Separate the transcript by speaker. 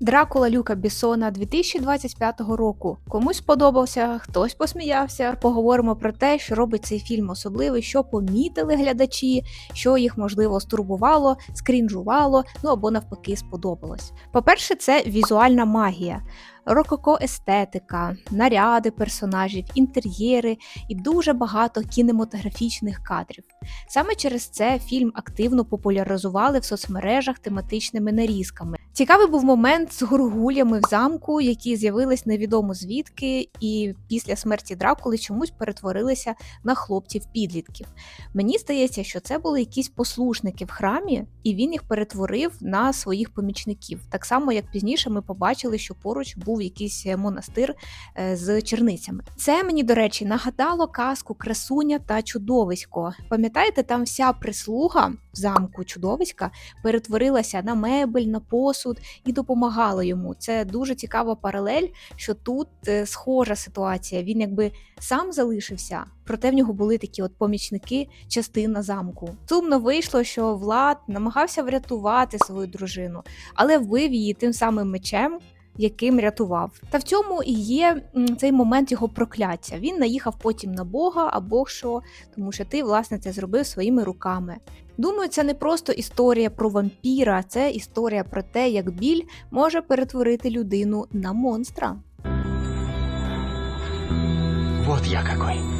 Speaker 1: Дракула Люка Бісона 2025 року. Комусь сподобався, хтось посміявся. Поговоримо про те, що робить цей фільм особливий, що помітили глядачі, що їх можливо стурбувало, скрінжувало, ну або навпаки сподобалось. По-перше, це візуальна магія. Рококо естетика, наряди персонажів, інтер'єри і дуже багато кінематографічних кадрів. Саме через це фільм активно популяризували в соцмережах тематичними нарізками. Цікавий був момент з горгулями в замку, які з'явились невідомо звідки, і після смерті Дракули чомусь перетворилися на хлопців-підлітків. Мені здається, що це були якісь послушники в храмі, і він їх перетворив на своїх помічників. Так само, як пізніше ми побачили, що поруч був якийсь монастир е, з черницями. Це мені, до речі, нагадало казку Красуня та чудовисько. Пам'ятаєте, там вся прислуга в замку чудовиська перетворилася на мебель, на посуд і допомагала йому. Це дуже цікава паралель, що тут е, схожа ситуація. Він якби сам залишився, проте в нього були такі от помічники, частина замку. Сумно вийшло, що Влад намагався врятувати свою дружину, але вбив її тим самим мечем. Яким рятував, та в цьому і є цей момент його прокляття. Він наїхав потім на Бога або що, тому що ти власне це зробив своїми руками. Думаю, це не просто історія про вампіра, це історія про те, як біль може перетворити людину на монстра.
Speaker 2: Вот я какой.